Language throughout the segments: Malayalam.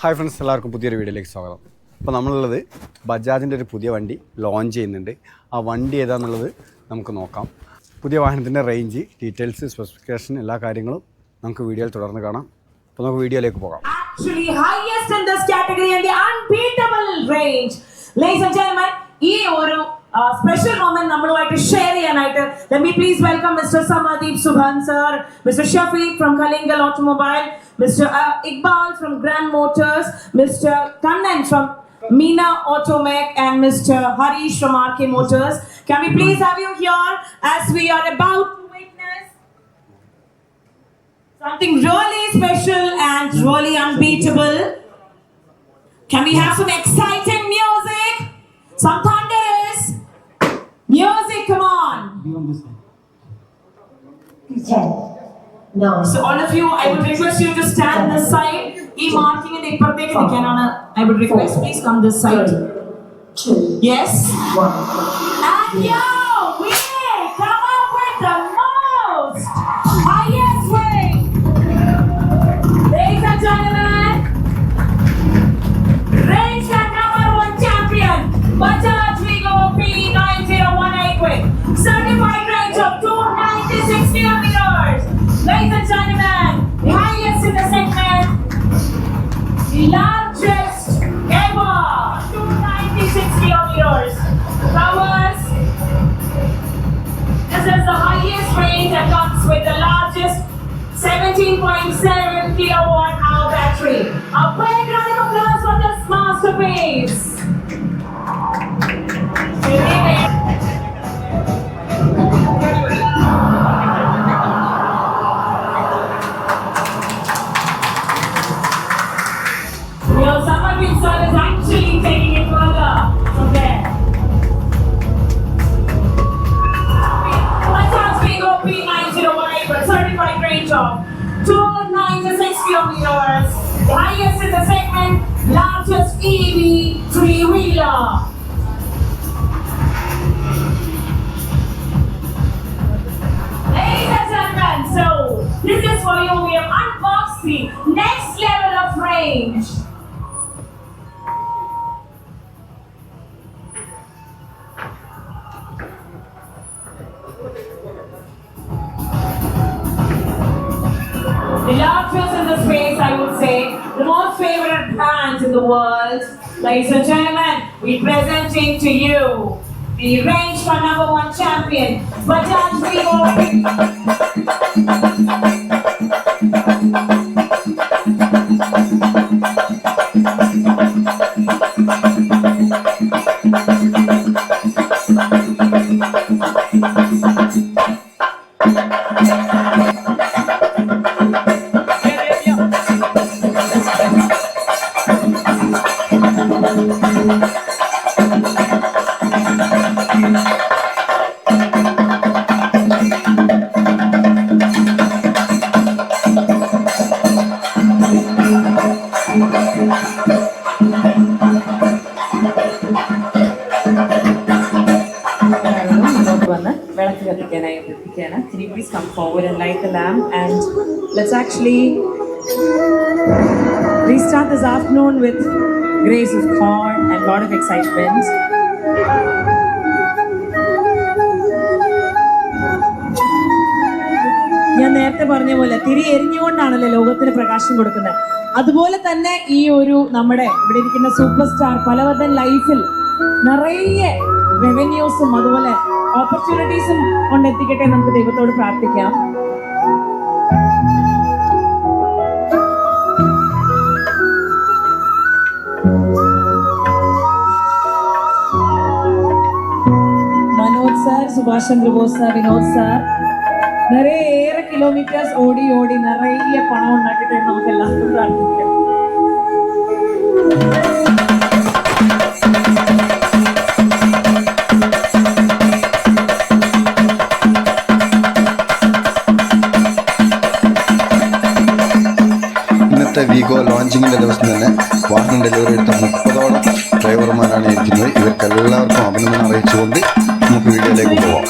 ഹായ് ഫ്രണ്ട്സ് എല്ലാവർക്കും പുതിയൊരു വീഡിയോയിലേക്ക് സ്വാഗതം. അപ്പോൾ നമ്മളുള്ളത് ബജാജിന്റെ ഒരു പുതിയ വണ്ടി ലോഞ്ച് ചെയ്യുന്നുണ്ട്. ആ വണ്ടി ഏതാണെന്നുള്ളത് നമുക്ക് നോക്കാം. പുതിയ വാഹനത്തിന്റെ റേഞ്ച് ഡീറ്റെയിൽസ് സ്പെസിഫിക്കേഷൻ എല്ലാ കാര്യങ്ങളും നമുക്ക് വീഡിയോയിൽ തുടർന്ന് കാണാം. അപ്പോൾ നമുക്ക് വീഡിയോയിലേക്ക് പോകാം. ഈ ഒരു സ്പെഷ്യൽ മൊമെന്റ് നമ്മളുമായിട്ട് ഷെയർ ചെയ്യാനായിട്ട് let me please welcome Mr. Samadip Subhan sir, Mr. Shafiq from Kalingal Automobile, Mr. Uh, Iqbal from Grand Motors, Mr. Kannan from Meena Automech and Mr. Harish from RK Motors. Can we please have you here as we are about to witness Something really special and really unbeatable. Can we have some exciting music? Some thunders. Music, come on. No. So all of you, I would request you to stand this side. ഈ മാർക്കിങ്ങിന്റെ ഇപ്പുറത്തേക്ക് നിൽക്കാനാണ് I would request please come this side. Two. Yes. One. 17.7 kilowatt hour battery. A big round of applause for this masterpiece. The largest EV three-wheeler. Ladies and gentlemen, so this is for you. We have unboxed the next level of range. The world. Ladies and gentlemen, we presenting to you the range for number one champion, Bajaj Vivo. Light the lamp and let's actually restart this afternoon with grace of God and a lot of excitement. ഞാൻ നേരത്തെ പറഞ്ഞ പോലെ തിരി എരിഞ്ഞുകൊണ്ടാണല്ലോ ലോകത്തിന് പ്രകാശം കൊടുക്കുന്നത് അതുപോലെ തന്നെ ഈ ഒരു നമ്മുടെ ഇവിടെ ഇരിക്കുന്ന സൂപ്പർ സ്റ്റാർ പലവതൻ ലൈഫിൽ നിറയെ റവന്യൂസും അതുപോലെ ഓപ്പർച്യൂണിറ്റീസും കൊണ്ടെത്തിക്കട്ടെ നമുക്ക് ദൈവത്തോട് പ്രാർത്ഥിക്കാം Manoj sir Subhash Chandrabose sir Vinod sir. നിറയേറെ kilometres ഓടി ഓടി നിറയെ പണം ഉണ്ടാക്കിയിട്ട് നമുക്ക് എല്ലാവർക്കും പ്രാർത്ഥിക്കാം. ഇന്നത്തെ വീഗോ ലോഞ്ചിങ്ങിന്റെ ദിവസം തന്നെ വാഹനം ഡെലിവറി എടുത്ത മുപ്പതോളം ഡ്രൈവർമാരാണ് ഇരിക്കുന്നത്. ഇവർക്കെല്ലാവർക്കും അഭിനന്ദനം അറിയിച്ചുകൊണ്ട് നമുക്ക് വീഡിയോയിലേക്ക് പോവാം.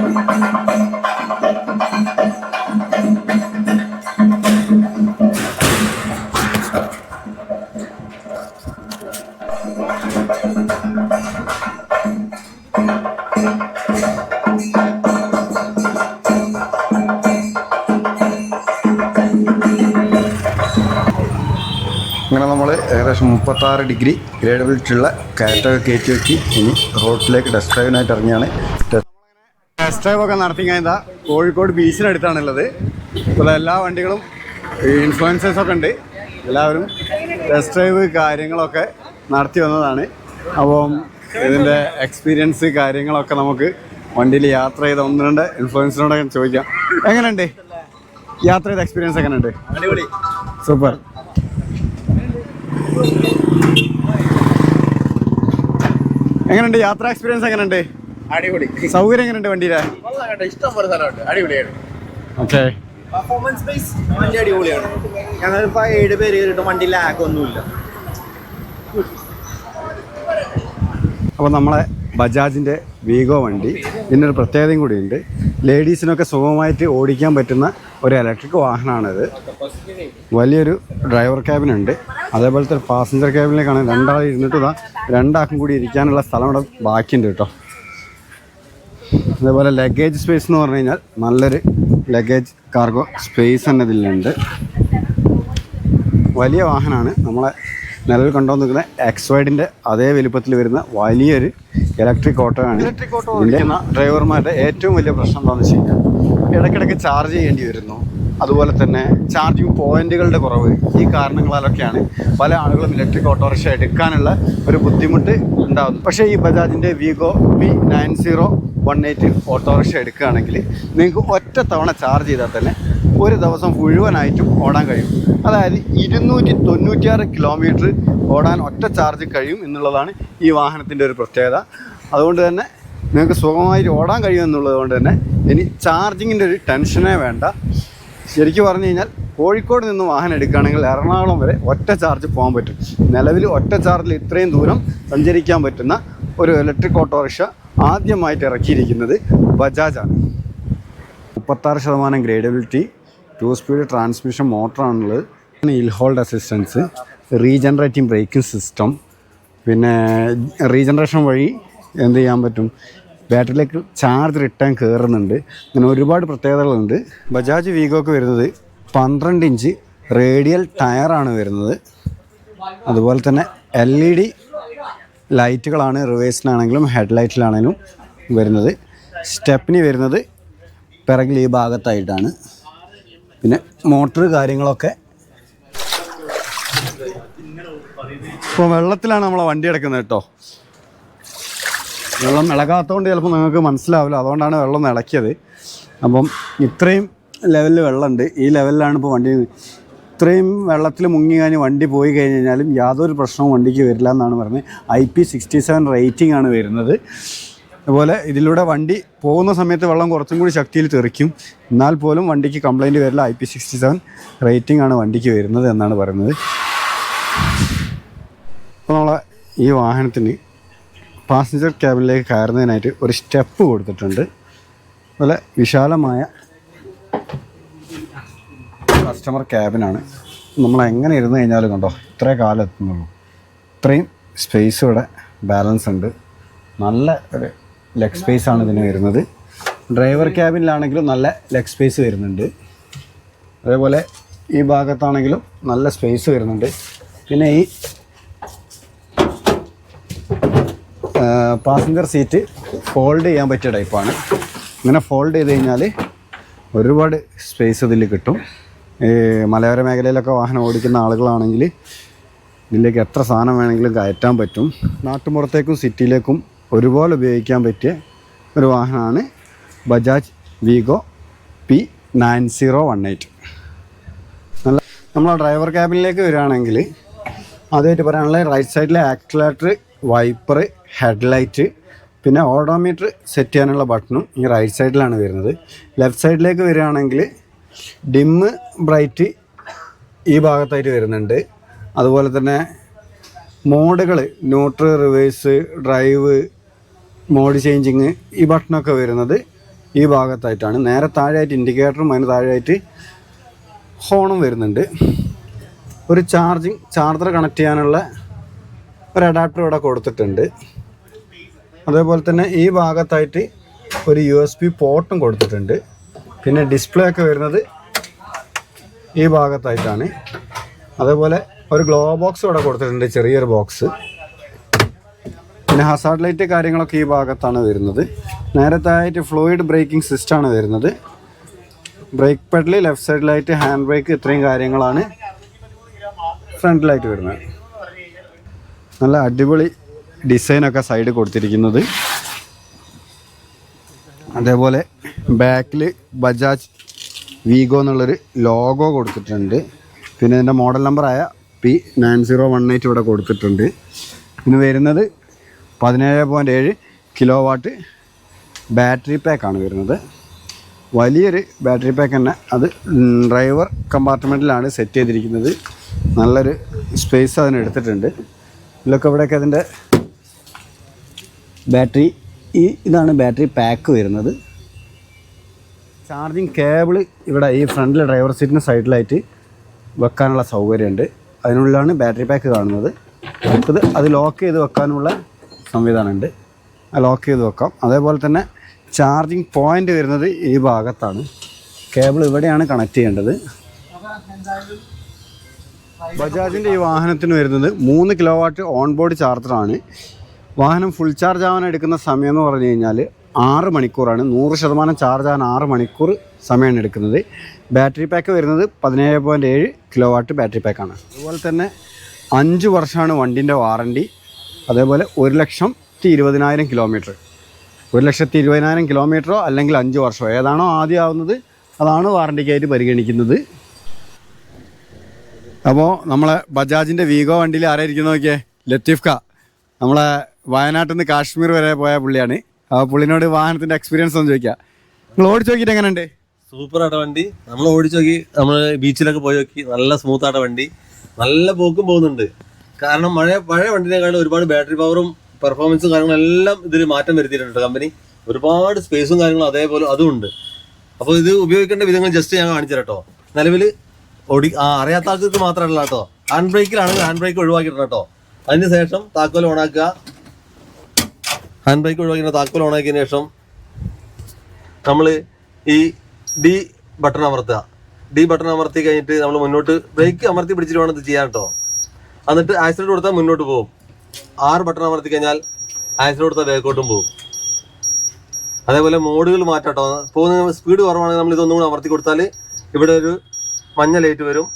Thank you. ഏകദേശം മുപ്പത്താറ് ഡിഗ്രി ഗ്രേഡബിലിറ്റിയുള്ള കാറ്റൊക്കെ കയറ്റി വെച്ച് ഇനി റോഡിലേക്ക് ടെസ്റ്റ് ഡ്രൈവിനായിട്ട് ഇറങ്ങിയാണ്. ടെസ്റ്റ് ഡ്രൈവ് ഒക്കെ നടത്തി കഴിഞ്ഞാൽ കോഴിക്കോട് ബീച്ചിനടുത്താണുള്ളത്. ഇപ്പോൾ എല്ലാ വണ്ടികളും ഇൻഫ്ലുവൻസേഴ്സ് ഒക്കെ ഉണ്ട്. എല്ലാവരും ടെസ്റ്റ് ഡ്രൈവ് കാര്യങ്ങളൊക്കെ നടത്തി വന്നതാണ്. അപ്പം ഇതിന്റെ എക്സ്പീരിയൻസ് കാര്യങ്ങളൊക്കെ നമുക്ക് വണ്ടിയിൽ യാത്ര ചെയ്ത ഒന്ന് രണ്ട് ഇൻഫ്ലുവൻസിനോടൊക്കെ ചോദിക്കാം. എങ്ങനെയുണ്ട്? യാത്ര ചെയ്ത എക്സ്പീരിയൻസ് എങ്ങനെയുണ്ട്? സൂപ്പർ എങ്ങനെയുണ്ട്? യാത്ര എക്സ്പീരിയൻസ് എങ്ങനെയുണ്ട്? അടിപൊളി. സൗകര്യം എങ്ങനെയുണ്ട് വണ്ടിയിലെ? ഇഷ്ടം പോലെ സ്ഥലമുണ്ട്. അടിപൊളിയാണ് ഓക്കെ. പെർഫോമൻസ് ബേസ് വണ്ടി അടിപൊളിയാണ്. ഞങ്ങളിപ്പോ ഏഴ് പേര് കയറിയിട്ട് വണ്ടി ലാഗ് ഒന്നുമില്ല. അപ്പോൾ നമ്മളെ ബജാജിന്റെ വീഗോ വണ്ടി. ഇതിനൊരു പ്രത്യേകതയും കൂടിയുണ്ട്. ലേഡീസിനൊക്കെ സുഖമായിട്ട് ഓടിക്കാൻ പറ്റുന്ന ഒരു ഇലക്ട്രിക് വാഹനമാണിത്. വലിയൊരു ഡ്രൈവർ ക്യാബിനുണ്ട്. അതേപോലത്തെ പാസഞ്ചർ ക്യാബിനിലേക്കാണ് രണ്ടാൾ ഇരുന്നിട്ട് ഇതാ രണ്ടാൾക്കും കൂടി ഇരിക്കാനുള്ള സ്ഥലം ഇവിടെ ബാക്കിയുണ്ട് കേട്ടോ. അതേപോലെ ലഗേജ് സ്പേസ് എന്ന് പറഞ്ഞു കഴിഞ്ഞാൽ നല്ലൊരു ലഗേജ് കാർഗോ സ്പേസ് തന്നെ ഇതിലുണ്ട്. വലിയ വാഹനമാണ്. നമ്മളെ നിലവിൽ കണ്ടോ നിൽക്കുന്ന എക്സ് വൈഡിന്റെ അതേ വലുപ്പത്തിൽ വരുന്ന വലിയൊരു ഇലക്ട്രിക് ഓട്ടോ ആണ്. ഇലക്ട്രിക് ഓട്ടോ ഓടിക്കുന്ന ഡ്രൈവർമാരുടെ ഏറ്റവും വലിയ പ്രശ്നം എന്താണെന്ന് വെച്ച് കഴിഞ്ഞാൽ ഇടയ്ക്കിടയ്ക്ക് ചാർജ് ചെയ്യേണ്ടി വരുന്നു. അതുപോലെ തന്നെ ചാർജിങ് പോയിന്റുകളുടെ കുറവ്. ഈ കാരണങ്ങളാലൊക്കെയാണ് പല ആളുകളും ഇലക്ട്രിക് ഓട്ടോറിക്ഷ എടുക്കാനുള്ള ഒരു ബുദ്ധിമുട്ട് ഉണ്ടാകുന്നു പക്ഷേ ഈ ബജാജിന്റെ Vego V nine zero one eight autorickshaw എടുക്കുകയാണെങ്കിൽ നിങ്ങൾക്ക് ഒറ്റ തവണ ചാർജ് ചെയ്താൽ തന്നെ ഒരു ദിവസം മുഴുവനായിട്ടും ഓടാൻ കഴിയും. അതായത് ഇരുന്നൂറ്റി തൊണ്ണൂറ്റിയാറ് കിലോമീറ്റർ ഓടാൻ ഒറ്റ ചാർജ് കഴിയും എന്നുള്ളതാണ് ഈ വാഹനത്തിന്റെ ഒരു പ്രത്യേകത. അതുകൊണ്ട് തന്നെ നിങ്ങൾക്ക് സുഖമായിട്ട് ഓടാൻ കഴിയും എന്നുള്ളത് കൊണ്ട് തന്നെ ഇനി ചാർജിങ്ങിന്റെ ഒരു ടെൻഷനേ വേണ്ട. ശരിക്കും പറഞ്ഞു കഴിഞ്ഞാൽ കോഴിക്കോട് നിന്ന് വാഹനം എടുക്കുകയാണെങ്കിൽ എറണാകുളം വരെ ഒറ്റ ചാർജ് പോകാൻ പറ്റും. നിലവിൽ ഒറ്റ ചാർജിൽ ഇത്രയും ദൂരം സഞ്ചരിക്കാൻ പറ്റുന്ന ഒരു ഇലക്ട്രിക് ഓട്ടോറിക്ഷ ആദ്യമായിട്ട് ഇറക്കിയിരിക്കുന്നത് ബജാജാണ്. മുപ്പത്താറ് ശതമാനം gradeability two speed transmission മോട്ടറാണുള്ളത്. Hill hold assistance regenerating braking system പിന്നെ റീജനറേഷൻ വഴി എന്ത് ചെയ്യാൻ പറ്റും? ബാറ്ററിയിലേക്ക് ചാർജ് റിട്ടേൺ കയറുന്നുണ്ട്. അങ്ങനെ ഒരുപാട് പ്രത്യേകതകളുണ്ട്. ബജാജ് വീഗോക്ക് വരുന്നത് പന്ത്രണ്ട് ഇഞ്ച് റേഡിയൽ ടയറാണ് വരുന്നത്. അതുപോലെ തന്നെ എൽ ഇ ഡി ലൈറ്റുകളാണ് റിവേഴ്സിനാണെങ്കിലും ഹെഡ് ലൈറ്റിലാണെങ്കിലും വരുന്നത്. സ്റ്റെപ്പിന് വരുന്നത് പിറകിൽ ഈ ഭാഗത്തായിട്ടാണ്. പിന്നെ മോട്ടർ കാര്യങ്ങളൊക്കെ. ഇപ്പോൾ വെള്ളത്തിലാണ് നമ്മളെ വണ്ടി എടുക്കുന്നത് കേട്ടോ. വെള്ളം ഇളകാത്തതുകൊണ്ട് ചിലപ്പോൾ നിങ്ങൾക്ക് മനസ്സിലാവില്ല. അതുകൊണ്ടാണ് വെള്ളം ഇളക്കിയത്. അപ്പം ഇത്രയും ലെവലിൽ വെള്ളമുണ്ട്. ഈ ലെവലിലാണ് ഇപ്പോൾ വണ്ടി ഇത്രയും വെള്ളത്തിൽ മുങ്ങി കഴിഞ്ഞ് വണ്ടി പോയി കഴിഞ്ഞ് കഴിഞ്ഞാലും യാതൊരു പ്രശ്നവും വണ്ടിക്ക് വരില്ല എന്നാണ് പറഞ്ഞത്. I P sixty seven rating ആണ് വരുന്നത്. അതുപോലെ ഇതിലൂടെ വണ്ടി പോകുന്ന സമയത്ത് വെള്ളം കുറച്ചും കൂടി ശക്തിയിൽ തെറിക്കും. എന്നാൽ പോലും വണ്ടിക്ക് കംപ്ലൈന്റ് വരില്ല. I P sixty seven rating ആണ് വണ്ടിക്ക് വരുന്നത് എന്നാണ് പറയുന്നത്. അപ്പോൾ നമ്മളെ ഈ വാഹനത്തിന് പാസഞ്ചർ ക്യാബിനിലേക്ക് കയറുന്നതിനായിട്ട് ഒരു സ്റ്റെപ്പ് കൊടുത്തിട്ടുണ്ട്. അതുപോലെ വിശാലമായ കസ്റ്റമർ ക്യാബിനാണ് നമ്മൾ എങ്ങനെ ഇരുന്ന് കഴിഞ്ഞാലും കണ്ടോ ഇത്രേ കാലം എത്തുന്നുള്ളൂ. ഇത്രയും സ്പേസ് ഇവിടെ ബാലൻസ് ഉണ്ട്. നല്ല ഒരു ലെഗ് സ്പേസ് ആണ് ഇതിന് വരുന്നത്. ഡ്രൈവർ ക്യാബിനിലാണെങ്കിലും നല്ല ലെഗ് സ്പേസ് വരുന്നുണ്ട്. അതേപോലെ ഈ ഭാഗത്താണെങ്കിലും നല്ല സ്പേസ് വരുന്നുണ്ട്. പിന്നെ ഈ പാസഞ്ചർ സീറ്റ് ഫോൾഡ് ചെയ്യാൻ പറ്റിയ ടൈപ്പാണ് ഇങ്ങനെ ഫോൾഡ് ചെയ്ത് കഴിഞ്ഞാൽ ഒരുപാട് സ്പേസ് ഇതിൽ കിട്ടും. ഈ മലയോര മേഖലയിലൊക്കെ വാഹനം ഓടിക്കുന്ന ആളുകളാണെങ്കിൽ ഇതിലേക്ക് എത്ര സാധനം വേണമെങ്കിലും കയറ്റാൻ പറ്റും. നാട്ടുമ്പുറത്തേക്കും സിറ്റിയിലേക്കും ഒരുപോലെ ഉപയോഗിക്കാൻ പറ്റിയ ഒരു വാഹനമാണ് Bajaj Vego P nine zero one eight. നല്ല നമ്മൾ ഡ്രൈവർ ക്യാബിനിലേക്ക് വരികയാണെങ്കിൽ ആദ്യമായിട്ട് പറയാനുള്ളത് റൈറ്റ് സൈഡിലെ ആക്സിലേറ്റർ വൈപ്പർ ഹെഡ്ലൈറ്റ് പിന്നെ ഓഡോമീറ്റർ സെറ്റ് ചെയ്യാനുള്ള ബട്ടണും ഈ റൈറ്റ് സൈഡിലാണ് വരുന്നത്. ലെഫ്റ്റ് സൈഡിലേക്ക് വരികയാണെങ്കിൽ ഡിമ്മ് ബ്രൈറ്റ് ഈ ഭാഗത്തായിട്ട് വരുന്നുണ്ട്. അതുപോലെ തന്നെ മോഡുകൾ neutral reverse drive mode changing ഈ ബട്ടണൊക്കെ വരുന്നത് ഈ ഭാഗത്തായിട്ടാണ്. നേരെ താഴെയായിട്ട് ഇൻഡിക്കേറ്ററും അതിന് താഴെയായിട്ട് ഹോണും വരുന്നുണ്ട്. ഒരു ചാർജിങ് ചാർജർ കണക്ട് ചെയ്യാനുള്ള ഒരു അഡാപ്റ്റർ ഇവിടെ കൊടുത്തിട്ടുണ്ട്. അതേപോലെ തന്നെ ഈ ഭാഗത്തായിട്ട് ഒരു യു എസ് പി പോർട്ടും കൊടുത്തിട്ടുണ്ട്. പിന്നെ ഡിസ്പ്ലേ ഒക്കെ വരുന്നത് ഈ ഭാഗത്തായിട്ടാണ്. അതേപോലെ ഒരു ഗ്ലോ ബോക്സ് ഇവിടെ കൊടുത്തിട്ടുണ്ട് ചെറിയൊരു ബോക്സ് പിന്നെ ഹസാർഡ് ലൈറ്റ് കാര്യങ്ങളൊക്കെ ഈ ഭാഗത്താണ് വരുന്നത്. നേരത്തായിട്ട് ഫ്ലൂയിഡ് ബ്രേക്കിംഗ് സിസ്റ്റമാണ് വരുന്നത്. Brake pedal left light hand brake ഇത്രയും കാര്യങ്ങളാണ് ഫ്രണ്ടിലായിട്ട് വരുന്നത്. നല്ല അടിപൊളി ഡിസൈനൊക്കെ സൈഡ് കൊടുത്തിരിക്കുന്നത്. അതേപോലെ ബാക്കിൽ ബജാജ് വീഗോ എന്നുള്ളൊരു ലോഗോ കൊടുത്തിട്ടുണ്ട്. പിന്നെ ഇതിന്റെ മോഡൽ നമ്പറായ P nine zero one eight ഇവിടെ കൊടുത്തിട്ടുണ്ട്. പിന്നെ വരുന്നത് പതിനേഴ് പോയിന്റ് ഏഴ് കിലോ വാട്ട് ബാറ്ററി പാക്കാണ് വരുന്നത്. വലിയൊരു ബാറ്ററി പാക്ക് തന്നെ. അത് ഡ്രൈവർ കമ്പാർട്ട്മെന്റിലാണ് സെറ്റ് ചെയ്തിരിക്കുന്നത്. നല്ലൊരു സ്പേസ് അതിന് എടുത്തിട്ടുണ്ട്. ഇതിലൊക്കെ ഇവിടെയൊക്കെ അതിന്റെ ബാറ്ററി ഈ ഇതാണ് ബാറ്ററി പാക്ക് വരുന്നത്. ചാർജിങ് കേബിൾ ഇവിടെ ഈ ഫ്രണ്ടിലെ ഡ്രൈവർ സീറ്റിന് സൈഡിലായിട്ട് വെക്കാനുള്ള സൗകര്യമുണ്ട്. അതിനുള്ളിലാണ് ബാറ്ററി പാക്ക് കാണുന്നത്. അത് ലോക്ക് ചെയ്ത് വെക്കാനുള്ള സംവിധാനമുണ്ട്. ലോക്ക് ചെയ്ത് വെക്കാം. അതേപോലെ തന്നെ ചാർജിങ് പോയിന്റ് വരുന്നത് ഈ ഭാഗത്താണ്. കേബിൾ ഇവിടെയാണ് കണക്ട് ചെയ്യേണ്ടത്. ബജാജിന്റെ ഈ വാഹനത്തിന് വരുന്നത് മൂന്ന് കിലോ വാട്ട് ഓൺ ബോർഡ് ചാർജറാണ് വാഹനം ഫുൾ ചാർജ് ആവാൻ എടുക്കുന്ന സമയം എന്ന് പറഞ്ഞു കഴിഞ്ഞാൽ ആറ് മണിക്കൂറാണ്. നൂറ് ശതമാനം ചാർജ് ആവാൻ ആറ് മണിക്കൂർ സമയമാണ് എടുക്കുന്നത്. ബാറ്ററി പാക്ക് വരുന്നത് പതിനേഴ് പോയിന്റ് ഏഴ് കിലോ വാട്ട് ബാറ്ററി പാക്കാണ് അതുപോലെ തന്നെ അഞ്ച് വർഷമാണ് വണ്ടിന്റെ വാറണ്ടി അതേപോലെ ഒരു ലക്ഷത്തി ഇരുപതിനായിരം കിലോമീറ്റർ. ഒരു ലക്ഷത്തി ഇരുപതിനായിരം കിലോമീറ്ററോ അല്ലെങ്കിൽ അഞ്ച് വർഷമോ ഏതാണോ ആദ്യം ആവുന്നത് അതാണ് വാറണ്ടിക്കായിട്ട് പരിഗണിക്കുന്നത്. അപ്പോൾ നമ്മളെ ബജാജിന്റെ വീഗോ വണ്ടിയിൽ ആരായിരിക്കും നോക്കിയേ? ലത്തീഫ് നമ്മളെ വയനാട്ടിൽ നിന്ന് കാശ്മീർ വരെ പോയ പുള്ളിയാണ്. ആ പുള്ളിനോട് വാഹനത്തിന്റെ എക്സ്പീരിയൻസ് ഒന്ന് ചോദിക്കുക നിങ്ങൾ ഓടിച്ചു നോക്കിയിട്ട് എങ്ങനെയുണ്ട്? സൂപ്പർ ആട്ട വണ്ടി. നമ്മൾ ഓടിച്ചു നോക്കി നമ്മൾ ബീച്ചിലൊക്കെ പോയി നോക്കി. നല്ല സ്മൂത്ത് വണ്ടി. നല്ല പോക്കും പോകുന്നുണ്ട്. കാരണം മഴ പഴയ വണ്ടിനേക്കാളും ഒരുപാട് ബാറ്ററി പവറും പെർഫോമൻസും കാര്യങ്ങളും എല്ലാം ഇതിൽ മാറ്റം വരുത്തിയിട്ടുണ്ട് കമ്പനി ഒരുപാട് സ്പേസും കാര്യങ്ങളും അതേപോലെ അതും ഉണ്ട്. അപ്പോൾ ഇത് ഉപയോഗിക്കേണ്ട വിധങ്ങൾ ജസ്റ്റ് ഞാൻ കാണിച്ചു കേട്ടോ നിലവിൽ ഓടി അറിയാത്ത ആൾക്ക് മാത്രമല്ല കേട്ടോ ഹാൻഡ് ബ്രേക്കിലാണെങ്കിൽ ഹാൻഡ് ബ്രേക്ക് ഒഴിവാക്കിയിട്ടുണ്ട് കേട്ടോ അതിന് ശേഷം താക്കോൽ ഓണാക്കുക ഹാൻഡ് ബ്രേക്ക് ഒഴിവാക്കിയിട്ട് താക്കോൽ ഓണാക്കിയതിന് ശേഷം നമ്മൾ ഈ ഡി ബട്ടൺ അമർത്തുക. ഡി ബട്ടൺ അമർത്തി കഴിഞ്ഞിട്ട് നമ്മൾ മുന്നോട്ട് ബ്രേക്ക് അമർത്തി പിടിച്ചിട്ട് വേണം ഇത് ചെയ്യാൻ കേട്ടോ എന്നിട്ട് ആക്സിഡന്റ് കൊടുത്താൽ മുന്നോട്ട് പോകും ആറ് ബട്ടൺ അമർത്തി കഴിഞ്ഞാൽ ആക്സിഡന്റ് കൊടുത്താൽ ബാക്കോട്ടും പോകും അതേപോലെ മോഡുകൾ മാറ്റാട്ടോ. പോകുന്ന സ്പീഡ് കുറവാണെങ്കിൽ നമ്മൾ ഇതൊന്നും കൂടെ അമർത്തി കൊടുത്താൽ ഇവിടെ ഒരു മഞ്ഞ ലൈറ്റ് വരും.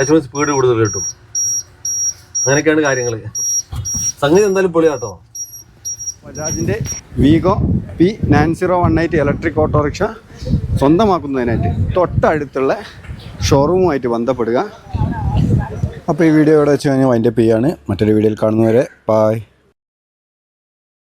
ഏറ്റവും സ്പീഡ് കൂടുതൽ കിട്ടും. അങ്ങനെയൊക്കെയാണ് കാര്യങ്ങൾ സംഗതി എന്തായാലും പൊളിയാട്ടോ. ബജാജിന്റെ Vego P nine zero one eight electric autorickshaw സ്വന്തമാക്കുന്നതിനായിട്ട് തൊട്ടടുത്തുള്ള ഷോറൂമുമായിട്ട് ബന്ധപ്പെടുക. അപ്പോൾ ഈ വീഡിയോ ഇവിടെ വെച്ച് കഴിഞ്ഞാൽ വൈൻഡപ്പ് ചെയ്യാണ്. മറ്റൊരു വീഡിയോയിൽ കാണുന്നവരെ ബായ്